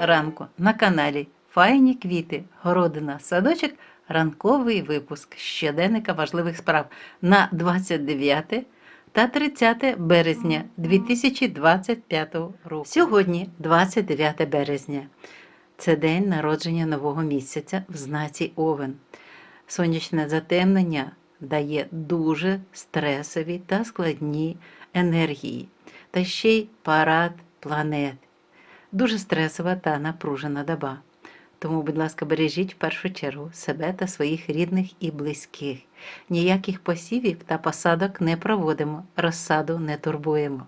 ранку на каналі Файні квіти, городина, садочок, ранковий випуск щоденника важливих справ на 29 та 30 березня 2025 року. Сьогодні 29 березня. Це день народження нового місяця в знаці Овен. Сонячне затемнення дає дуже стресові та складні енергії, та ще й парад планет. Дуже стресова та напружена доба. Тому, будь ласка, бережіть в першу чергу себе та своїх рідних і близьких. Ніяких посівів та посадок не проводимо, розсаду не турбуємо.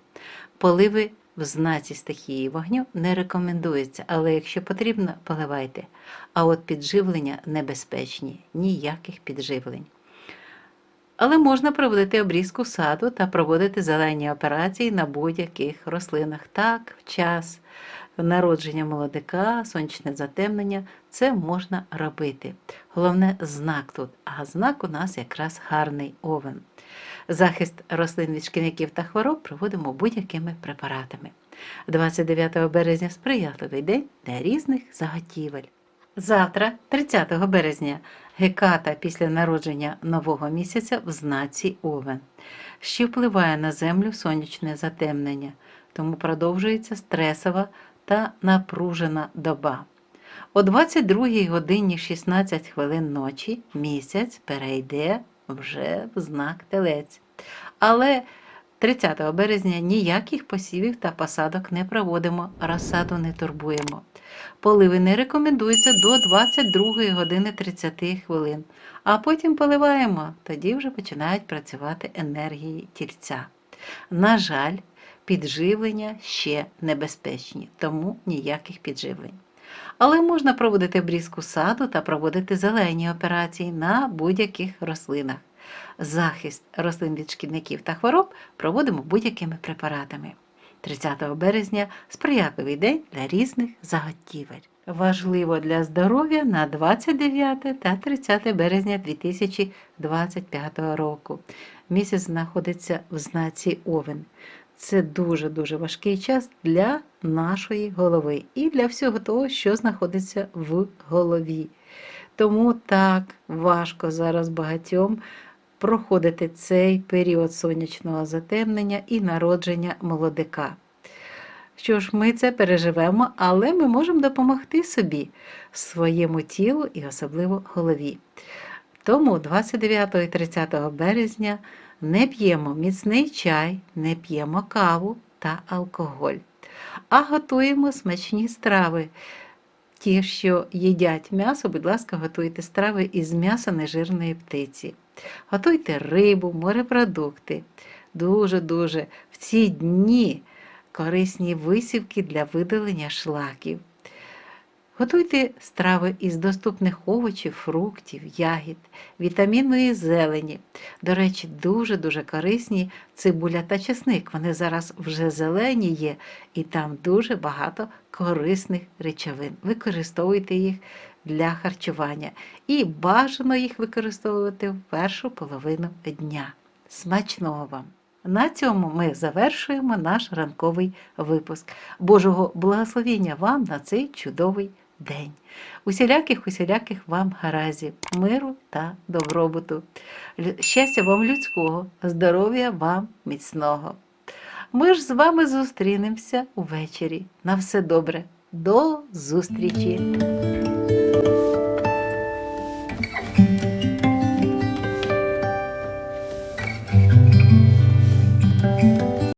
Поливи в знаці стихії вогню не рекомендується, але якщо потрібно, поливайте. А от підживлення небезпечні, ніяких підживлень. Але можна проводити обрізку саду та проводити зелені операції на будь-яких рослинах. Так, в час народження молодика, сонячне затемнення це можна робити. Головне знак тут, а знак у нас якраз гарний овен. Захист рослин від шкідників та хвороб проводимо будь-якими препаратами. 29 березня сприятливий день для різних заготівель. Завтра, 30 березня, геката після народження нового місяця в знаці Овен, що впливає на землю сонячне затемнення, тому продовжується стресова та напружена доба. О 22 годині 16 хвилин ночі місяць перейде вже в знак телець. Але 30 березня ніяких посівів та посадок не проводимо, розсаду не турбуємо. Поливи не рекомендуються до 22 години 30 хвилин, а потім поливаємо, тоді вже починають працювати енергії тільця. На жаль, підживлення ще небезпечні, тому ніяких підживлень. Але можна проводити обрізку саду та проводити зелені операції на будь-яких рослинах. Захист рослин від шкідників та хвороб проводимо будь-якими препаратами. 30 березня сприятливий день для різних заготівель. Важливо для здоров'я на 29 та 30 березня 2025 року. Місяць знаходиться в знаці Овен. Це дуже-дуже важкий час для нашої голови і для всього того, що знаходиться в голові. Тому так важко зараз багатьом проходити цей період сонячного затемнення і народження молодика. Що ж, ми це переживемо, але ми можемо допомогти собі, своєму тілу і особливо голові. Тому 29 і 30 березня не п'ємо міцний чай, не п'ємо каву та алкоголь, а готуємо смачні страви. Ті, що їдять м'ясо, будь ласка, готуйте страви із м'яса нежирної птиці. Готуйте рибу, морепродукти. Дуже-дуже в ці дні корисні висівки для видалення шлаків. Готуйте страви із доступних овочів, фруктів, ягід, вітамінної зелені. До речі, дуже-дуже корисні цибуля та чесник. Вони зараз вже зелені є, і там дуже багато корисних речовин. Використовуйте їх для харчування. І бажано їх використовувати в першу половину дня. Смачного вам! На цьому ми завершуємо наш ранковий випуск. Божого благословення вам на цей чудовий день. Усіляких, усіляких вам гаразів, миру та добробуту. Щастя вам людського, здоров'я вам міцного. Ми ж з вами зустрінемося увечері. На все добре. До зустрічі!